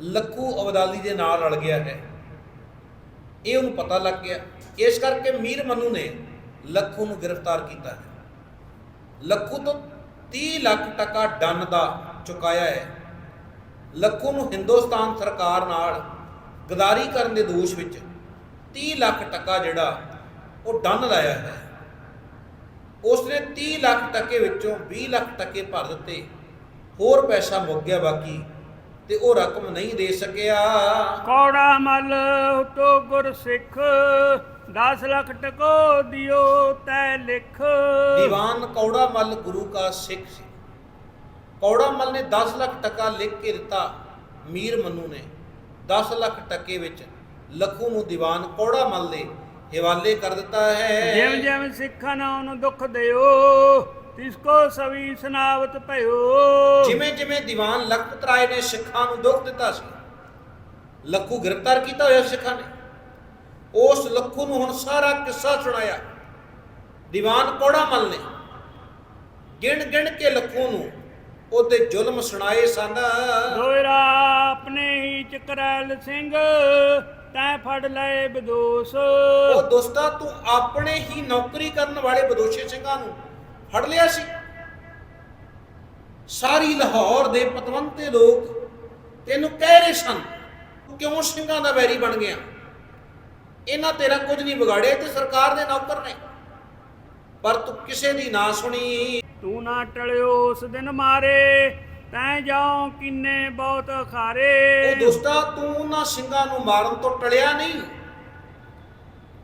ਲੱਖੂ ਅਬਦਾਲੀ ਦੇ ਨਾਲ ਰਲ ਗਿਆ ਹੈ। ਇਹ ਉਹਨੂੰ ਪਤਾ ਲੱਗ ਗਿਆ। ਇਸ ਕਰਕੇ ਮੀਰ ਮਨੂ ਨੇ ਲੱਖੂ ਨੂੰ ਗ੍ਰਿਫਤਾਰ ਕੀਤਾ ਹੈ। ਲੱਖੂ ਤੋਂ 30 ਲੱਖ ਟਕਾ ਡੰਨ ਦਾ ਚੁਕਾਇਆ ਹੈ। ਲੱਖੂ ਨੂੰ ਹਿੰਦੁਸਤਾਨ ਸਰਕਾਰ ਨਾਲ ਗਦਾਰੀ ਕਰਨ ਦੇ ਦੋਸ਼ ਵਿੱਚ 30 ਲੱਖ ਟਕਾ ਜਿਹੜਾ ਉਹ ਡੰਨ ਲਾਇਆ ਹੈ। ਉਸਨੇ 30 ਲੱਖ ਟਕੇ ਵਿੱਚੋਂ 20 ਲੱਖ ਟਕੇ ਭਰ ਦਿੱਤੇ। ਹੋਰ ਪੈਸਾ ਮੁੱਕ ਗਿਆ ਬਾਕੀ ਤੇ ਉਹ ਰਕਮ ਨਹੀਂ ਦੇ ਸਕਿਆ। ਕੌੜਾ ਮਲ ਤੋ ਗੁਰ ਸਿੱਖ 10 ਲੱਖ ਟਕੋ ਦਿਓ ਤੈ ਲਿਖ। ਦੀਵਾਨ ਕੌੜਾ ਮੱਲ ਗੁਰੂ ਕਾ ਸਿੱਖ ਸੀ। ਕੌੜਾ ਮੱਲ ਨੇ 10 ਲੱਖ ਟਕਾ ਲਿਖ ਕੇ ਦਿੱਤਾ ਮੀਰ ਮਨੂ ਨੇ। 10 ਲੱਖ ਟਕੇ ਵਿੱਚ ਲੱਖੂ ਨੂੰ ਦੀਵਾਨ ਕੌੜਾ ਮੱਲ ਦੇ ਹਵਾਲੇ ਕਰ ਦਿੱਤਾ ਹੈ। ਜਿਵੇਂ ਜਿਵੇਂ ਸਿੱਖਾਂ ਨੂੰ ਦੁੱਖ ਦਿਓ ਤਿਸ ਕੋ ਸਵੀ ਸੁਨਾਵਤ ਭਇਓ। ਜਿਵੇਂ ਜਿਵੇਂ ਦੀਵਾਨ ਲਖਪਤ ਰਾਏ ਨੇ ਸਿੱਖਾਂ ਨੂੰ ਦੁੱਖ ਦਿੱਤਾ ਸੀ ਲੱਖੂ ਗ੍ਰਿਫਤਾਰ ਕੀਤਾ ਹੋਇਆ ਸਿੱਖਾਂ ਨੇ। ਉਸ ਲੱਖੂ ਨੂੰ ਹੁਣ ਸਾਰਾ ਕਿੱਸਾ ਸੁਣਾਇਆ। ਦੀਵਾਨ ਕੌੜਾ ਮੱਲ ਨੇ। ਗਿਣ ਗਿਣ ਕੇ ਲੱਖੂ ਨੂੰ ਉਹਦੇ ਜ਼ੁਲਮ ਸੁਣਾਏ ਸਨ। ਦੋਇਰਾ ਹੀ ਚਕਰੈਲ ਸਿੰਘ ਤੈ ਫੜ ਲਏ ਬਦੋਸ। ਉਹ ਦੋਸਤਾ ਤੂੰ ਆਪਣੇ ਹੀ ਨੌਕਰੀ ਕਰਨ ਵਾਲੇ ਬਦੋਸ਼ੇ ਸਿੰਘਾਂ ਨੂੰ ਫੜ ਲਿਆ ਸੀ? ਸਾਰੀ ਲਾਹੌਰ ਦੇ ਪਤਵੰਤੇ ਲੋਕ ਤੈਨੂੰ ਕਹਿ ਰਹੇ ਸਨ ਤੂੰ ਕਿਉਂ ਸਿੰਘਾਂ ਦਾ ਵੈਰੀ ਬਣ ਗਿਆ? ਇਹਨਾਂ ਤੇਰਾ ਕੁਝ ਨਹੀਂ ਵਿਗਾੜਿਆ ਤੇ ਸਰਕਾਰ ਦੇ ਨੌਕਰ ਨੇ। ਪਰ ਤੂੰ ਕਿਸੇ ਦੀ ਨਾ ਸੁਣੀ। ਤੂੰ ਨਾ ਟਲਿਓ ਉਸ ਦਿਨ ਮਾਰੇ ਤੈ ਜਾਉ ਕਿੰਨੇ ਬਹੁਤ ਉਹ ਖਾਰੇ ਦੋਸਤਾ ਤੂੰ ਉਹਨਾਂ ਸਿੰਘਾਂ ਨੂੰ ਮਾਰਨ ਤੋਂ ਟਲਿਆ ਨਹੀਂ।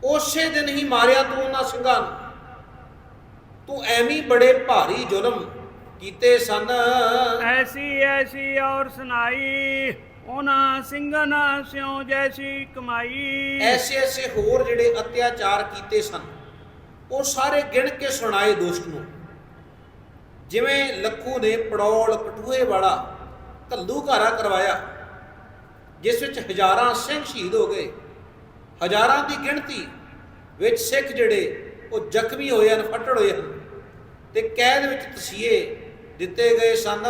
ਉਸੇ ਦਿਨ ਹੀ ਮਾਰਿਆ ਤੂੰ ਉਹਨਾਂ ਸਿੰਘਾਂ ਨੂੰ। ਤੂੰ ਐਵੇਂ ਬੜੇ ਭਾਰੀ ਜ਼ੁਲਮ ਕੀਤੇ ਸਨ। ਐਸੀ ਐਸੀ ਔਰ ਸੁਨਾਈ ਉਹਨਾਂ ਸਿੰਘਾਂ ਨਾ ਸਿਉ ਜੈਸੀ ਕਮਾਈ। ਐਸੇ ਐਸੇ ਹੋਰ ਜਿਹੜੇ ਅਤਿਆਚਾਰ ਕੀਤੇ ਸਨ ਉਹ ਸਾਰੇ ਗਿਣ ਕੇ ਸੁਣਾਏ ਦੋਸਤ ਨੂੰ। ਜਿਵੇਂ ਲੱਖੂ ਨੇ ਪੜੌਲ ਕਟੂਏ ਵਾਲਾ ਕੱਲੂ ਘਾਰਾ ਕਰਵਾਇਆ ਜਿਸ ਵਿੱਚ ਹਜ਼ਾਰਾਂ ਸਿੰਘ ਸ਼ਹੀਦ ਹੋ ਗਏ ਹਜ਼ਾਰਾਂ ਦੀ ਗਿਣਤੀ ਵਿੱਚ ਸਿੱਖ ਜਿਹੜੇ ਉਹ ਜ਼ਖਮੀ ਹੋਏ ਹਨ ਫੱਟੜ ਹੋਏ ਹਨ ਤੇ ਕੈਦ ਵਿੱਚ ਤਸੀਹੇ ਦਿੱਤੇ ਗਏ ਸਨ।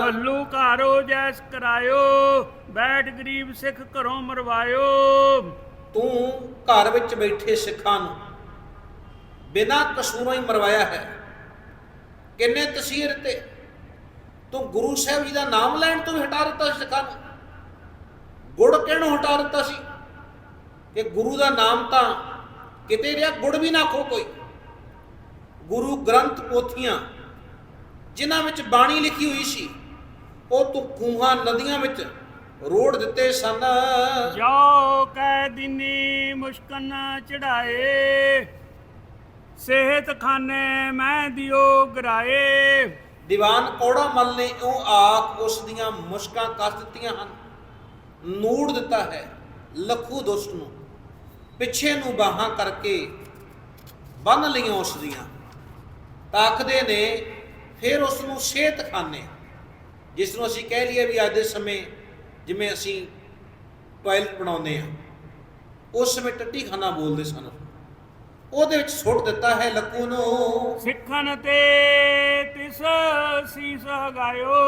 ਕੱਲੂ ਘਾਰੋ ਜੈਸ ਕਰਾਇਓ ਬੈਠ ਗਰੀਬ ਸਿੱਖ ਘਰੋਂ ਮਰਵਾਇਓ। ਤੂੰ ਘਰ ਵਿੱਚ ਬੈਠੇ ਸਿੱਖਾਂ ਨੂੰ ਬਿਨਾਂ ਕਸੂਰੋਂ ਹੀ ਮਰਵਾਇਆ ਹੈ। ਕਿੰਨੇ ਤਸੀਰ ਤੇ ਤੂੰ ਗੁਰੂ ਸਾਹਿਬ ਜੀ ਦਾ ਨਾਮ ਲੈਣ ਤੋਂ ਵੀ ਹਟਾ ਦਿੱਤਾ ਸੀ ਸਿੱਖਾਂ ਨੂੰ। ਗੁੜ ਕਿਹਨੂੰ ਹਟਾ ਦਿੱਤਾ ਸੀ? ਕਿ ਗੁਰੂ ਦਾ ਨਾਮ ਤਾਂ ਕਿਤੇ ਰਿਹਾ, ਗੁੜ ਵੀ ਨਾ ਖੋ ਕੋਈ। ਗੁਰੂ ਗ੍ਰੰਥ ਪੋਥੀਆਂ ਜਿਨ੍ਹਾਂ ਵਿੱਚ ਬਾਣੀ ਲਿਖੀ ਹੋਈ ਸੀ, ਉਹ ਤੂੰ ਖੂਹਾਂ ਨਦੀਆਂ ਵਿੱਚ ਰੋੜ ਦਿੱਤੇ ਸਨ। ਜੋ ਕੈ ਦਿਨੀ ਮੁਸ਼ਕਨ ਚੜਾਏ ਸਿਹਤ ਖਾਨੇ ਮੈਂ ਦਿਓ ਗਰਾਏ। ਦੀਵਾਨ ਕੌੜਾ ਮੱਲ ਨੇ ਉਹ ਆਖ ਉਸ ਦੀਆਂ ਮੁਸ਼ਕਾਂ ਕੱਸ ਦਿੱਤੀਆਂ ਹਨ। ਨੂੜ ਦਿੱਤਾ ਹੈ ਲੱਖੂ ਦੁਸ਼ਟ ਨੂੰ। ਪਿੱਛੇ ਨੂੰ ਬਾਹਾਂ ਕਰਕੇ ਬੰਨ ਲਈਆਂ ਉਸ ਦੀਆਂ। ਤਾਕਦੇ ਨੇ ਫਿਰ ਉਸ ਨੂੰ ਸਿਹਤ ਖਾਨੇ ਜਿਸ ਨੂੰ ਅਸੀਂ ਕਹਿ ਲਈਏ ਵੀ ਅੱਜ ਦੇ ਸਮੇਂ ਜਿਵੇਂ ਅਸੀਂ ਟਾਇਲਟ ਬਣਾਉਂਦੇ ਆ ਉਸ ਸਮੇਂ ਟੱਟੀ ਖਾਨਾ ਬੋਲਦੇ ਸਨ। ਉਹਦੇ ਵਿੱਚ ਸੁੱਟ ਦਿੱਤਾ ਹੈ ਲੱਖੂ ਨੂੰ। ਸਿੱਖਨ ਤੇ ਤਿਸ ਸੀਸ ਹਗਾਇਓ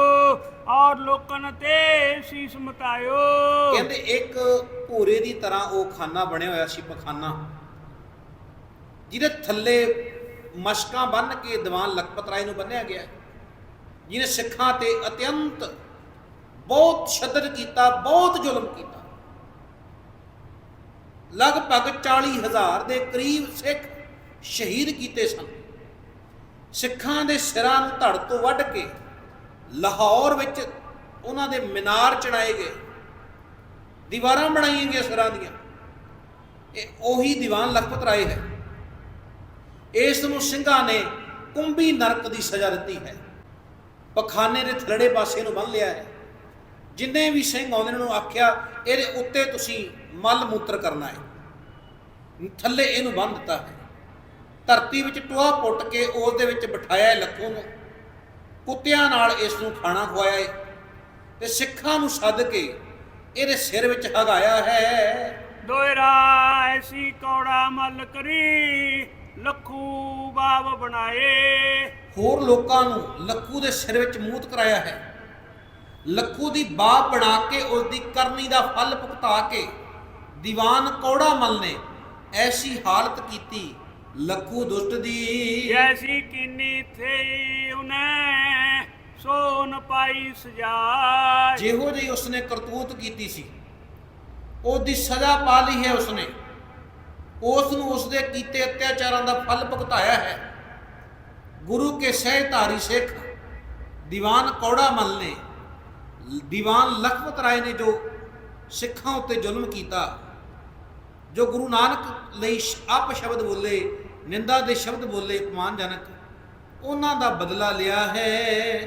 ਔਰ ਲੋਕਨ ਤੇ ਸੀਸ ਮਟਾਇਓ ਕਹਿੰਦੇ ਇੱਕ ਭੂਰੇ ਦੀ ਤਰ੍ਹਾਂ ਉਹ ਖਾਨਾ ਬਣਿਆ ਹੋਇਆ ਸੀ ਪਖਾਨਾ। ਜਿਹਦੇ ਥੱਲੇ ਮਸ਼ਕਾਂ ਬੰਨ ਕੇ ਦੀਵਾਨ ਲਖਪਤ ਰਾਏ ਨੂੰ ਬੰਨਿਆ ਗਿਆ। ਜਿਹਨੇ ਸਿੱਖਾਂ ਤੇ ਅਤਿਅੰਤ ਬਹੁਤ ਸ਼ੱਦਦ ਕੀਤਾ ਬਹੁਤ ਜ਼ੁਲਮ ਕੀਤਾ। ਲਗਭਗ 40000 ਦੇ ਕਰੀਬ ਸਿੱਖ ਸ਼ਹੀਦ ਕੀਤੇ ਸਨ। ਸਿੱਖਾਂ ਦੇ ਸਿਰਾਂ ਨੂੰ ਧੜ ਤੋਂ ਵੱਢ ਕੇ ਲਾਹੌਰ ਵਿੱਚ ਉਹਨਾਂ ਦੇ ਮੀਨਾਰ ਚੜਾਏ ਗਏ। ਦੀਵਾਰਾਂ ਬਣਾਈਆਂ ਗਈਆਂ ਸਿਰਾਂ ਦੀਆਂ। ਇਹ ਉਹੀ ਦੀਵਾਨ ਲਖਪਤ ਰਾਏ ਹੈ। ਇਸ ਨੂੰ ਸਿੰਘਾਂ ਨੇ ਕੁੰਭੀ ਨਰਕ ਦੀ ਸਜ਼ਾ ਦਿੱਤੀ ਹੈ। ਪਖਾਨੇ ਦੇ ਥਲੜੇ ਪਾਸੇ ਨੂੰ ਬੰਨ ਲਿਆ ਹੈ। ਜਿੰਨੇ ਵੀ ਸਿੰਘ ਆਉਂਦੇ ਨੇ, ਉਹਨੂੰ ਆਖਿਆ, ਇਹਦੇ ਉੱਤੇ ਤੁਸੀਂ ਮਲ ਮੂਤਰ ਕਰਨਾ ਹੈ। ਥੱਲੇ ਇਹਨੂੰ ਬੰਨ ਦਿੱਤਾ ਹੈ। ਧਰਤੀ ਵਿੱਚ ਟੋਆ ਪੁੱਟ ਕੇ ਉਸ ਦੇ ਵਿੱਚ ਬਿਠਾਇਆ ਹੈ ਲੱਖੂ ਨੂੰ। ਕੁੱਤਿਆਂ ਨਾਲ ਇਸ ਨੂੰ ਖਾਣਾ ਖਵਾਇਆ ਹੈ ਤੇ ਸਿੱਖਾਂ ਨੂੰ ਸੱਦ ਕੇ ਇਹਦੇ ਸਿਰ ਵਿੱਚ ਹਗਾਇਆ ਹੈ। ਦੋਇਰਾ ਐਸੀ ਕੌੜਾ ਮਲ ਕਰੀ ਲੱਖੂ ਬਾਬ ਬਣਾਏ। ਹੋਰ ਲੋਕਾਂ ਨੂੰ ਲੱਖੂ ਦੇ ਸਿਰ ਵਿੱਚ ਮੂਤ ਕਰਾਇਆ ਹੈ। ਲੱਖੂ ਦੀ ਬਾਹ ਬਣਾ ਕੇ ਉਸ ਦੀ ਕਰਨੀ ਦਾ ਫਲ ਭੁਗਤਾ ਕੇ ਦੀਵਾਨ ਕੌੜਾ ਮਲ ਨੇ ਐਸੀ ਹਾਲਤ ਕੀਤੀ ਲੱਖੂ ਦੁਸ਼ਟ ਦੀ। ਜੈਸੀ ਕੀਨੀ ਥੇ ਉਨੇ ਸੋਨ ਪਾਈ ਸਜਾਏ। ਜਿਹੋ ਜਿਹੀ ਉਸਨੇ ਕਰਤੂਤ ਕੀਤੀ ਸੀ ਉਹਦੀ ਸਜ਼ਾ ਪਾ ਲਈ ਹੈ ਉਸਨੇ। ਉਸ ਨੂੰ ਉਸਦੇ ਕੀਤੇ ਅਤਿਆਚਾਰਾਂ ਦਾ ਫਲ ਭੁਗਤਾਇਆ ਹੈ। ਗੁਰੂ ਕੇ ਸਹਿਧਾਰੀ ਸਿੱਖ ਦੀਵਾਨ ਕੌੜਾ ਮਲ ਨੇ ਦੀਵਾਨ ਲਖਪਤ ਰਾਏ ਨੇ ਜੋ ਸਿੱਖਾਂ ਉੱਤੇ ਜ਼ੁਲਮ ਕੀਤਾ। ਜੋ ਗੁਰੂ ਨਾਨਕ ਲਈ ਆਪ ਸ਼ਬਦ ਬੋਲੇ, ਨਿੰਦਾ ਦੇ ਸ਼ਬਦ ਬੋਲੇ ਅਪਮਾਨਜਨਕ ਉਹਨਾਂ ਦਾ ਬਦਲਾ ਲਿਆ ਹੈ।